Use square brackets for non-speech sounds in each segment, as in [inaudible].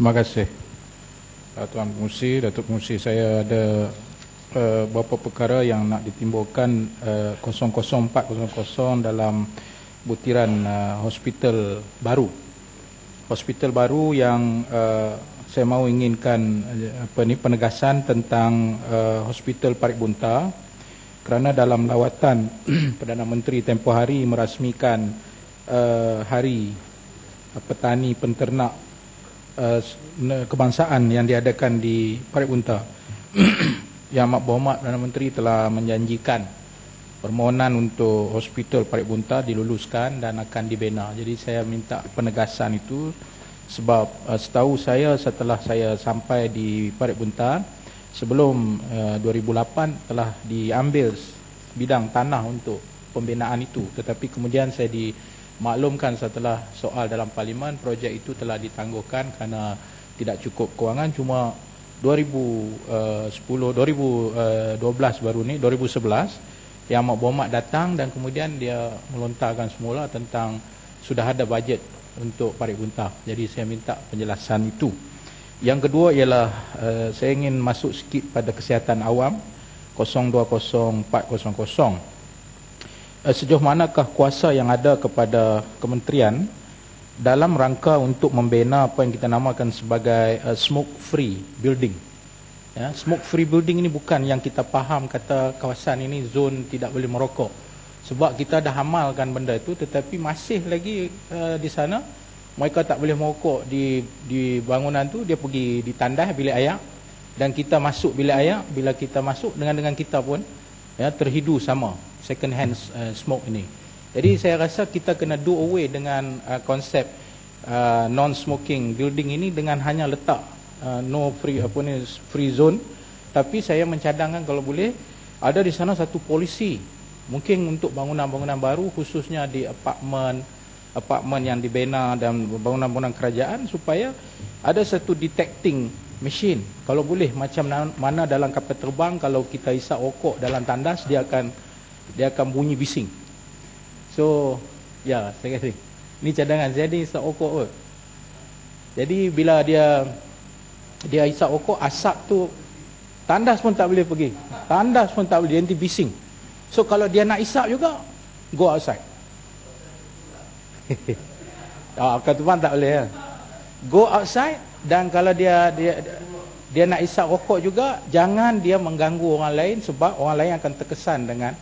Terima kasih. Uh, Tuan Pengusi, Datuk Pengusi, saya ada uh, beberapa perkara yang nak ditimbulkan uh, 00400 dalam butiran uh, hospital baru. Hospital baru yang uh, saya mahu inginkan apa ni penegasan tentang uh, hospital Parit Bunta kerana dalam lawatan [clears throat] Perdana Menteri tempoh hari merasmikan uh, hari petani penternak uh, kebangsaan yang diadakan di Parit Bunta [clears throat] yang Mak Berhormat Perdana Menteri telah menjanjikan permohonan untuk hospital Parit Bunta diluluskan dan akan dibina. Jadi saya minta penegasan itu sebab uh, setahu saya setelah saya sampai di Parit Bunta sebelum uh, 2008 telah diambil bidang tanah untuk pembinaan itu tetapi kemudian saya di maklumkan setelah soal dalam parlimen projek itu telah ditangguhkan kerana tidak cukup kewangan cuma 2010 2012 baru ni 2011 yang Mak Bomak datang dan kemudian dia melontarkan semula tentang sudah ada bajet untuk Parit Buntah. Jadi saya minta penjelasan itu. Yang kedua ialah uh, saya ingin masuk sikit pada kesihatan awam 020400 uh, sejauh manakah kuasa yang ada kepada kementerian dalam rangka untuk membina apa yang kita namakan sebagai uh, smoke free building? Ya smoke free building ini bukan yang kita faham kata kawasan ini zon tidak boleh merokok. Sebab kita dah amalkan benda itu tetapi masih lagi uh, di sana mereka tak boleh merokok di di bangunan tu. Dia pergi di tandas bilik air dan kita masuk bilik air bila kita masuk dengan dengan kita pun ya terhidu sama second hand uh, smoke ini. Jadi saya rasa kita kena do away dengan uh, konsep uh, non smoking building ini dengan hanya letak uh, no free apa ni free zone. Tapi saya mencadangkan kalau boleh ada di sana satu polisi. Mungkin untuk bangunan-bangunan baru khususnya di apartmen apartmen yang dibina dan bangunan-bangunan kerajaan supaya ada satu detecting machine. Kalau boleh macam mana dalam kapal terbang kalau kita isap rokok dalam tandas dia akan dia akan bunyi bising. So, ya, saya kata, ni cadangan ni isap okok kot. Jadi bila dia dia isap okok, asap tu tandas pun tak boleh pergi. Tandas pun tak boleh, nanti bising. So kalau dia nak isap juga, go outside. [laughs] Ah, oh, ketuan tak boleh ya. Go outside dan kalau dia dia dia nak isap rokok juga, jangan dia mengganggu orang lain sebab orang lain akan terkesan dengan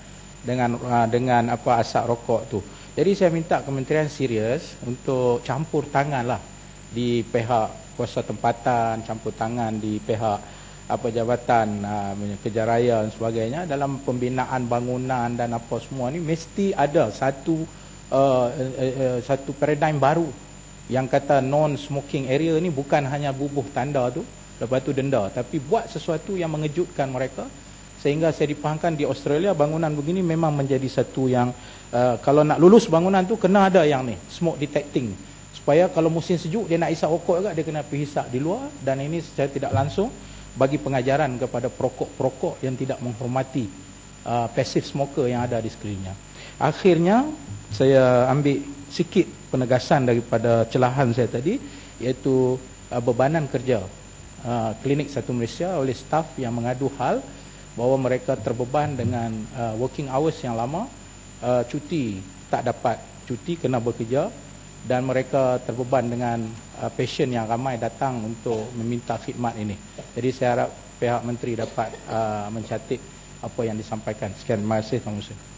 dengan uh, dengan apa asap rokok tu. Jadi saya minta kementerian serius untuk campur tangan lah di pihak kuasa tempatan, campur tangan di pihak apa jabatan uh, kejaraya dan sebagainya. Dalam pembinaan bangunan dan apa semua ni mesti ada satu uh, uh, uh, satu paradigm baru. Yang kata non smoking area ni bukan hanya bubuh tanda tu lepas tu denda. Tapi buat sesuatu yang mengejutkan mereka sehingga saya dipahamkan di Australia bangunan begini memang menjadi satu yang uh, kalau nak lulus bangunan tu kena ada yang ni smoke detecting. Supaya kalau musim sejuk dia nak isap rokok juga dia kena pergi hisap di luar. Dan ini secara tidak langsung bagi pengajaran kepada perokok-perokok yang tidak menghormati uh, passive smoker yang ada di sekelilingnya akhirnya saya ambil sikit penegasan daripada celahan saya tadi iaitu uh, bebanan kerja uh, klinik satu Malaysia oleh staf yang mengadu hal bahawa mereka terbeban dengan uh, working hours yang lama uh, cuti tak dapat. Cuti kena bekerja dan mereka terbeban dengan uh, passion yang ramai datang untuk meminta khidmat ini. Jadi saya harap pihak menteri dapat uh, mencatat apa yang disampaikan. Sekian. Terima kasih Tuan Musa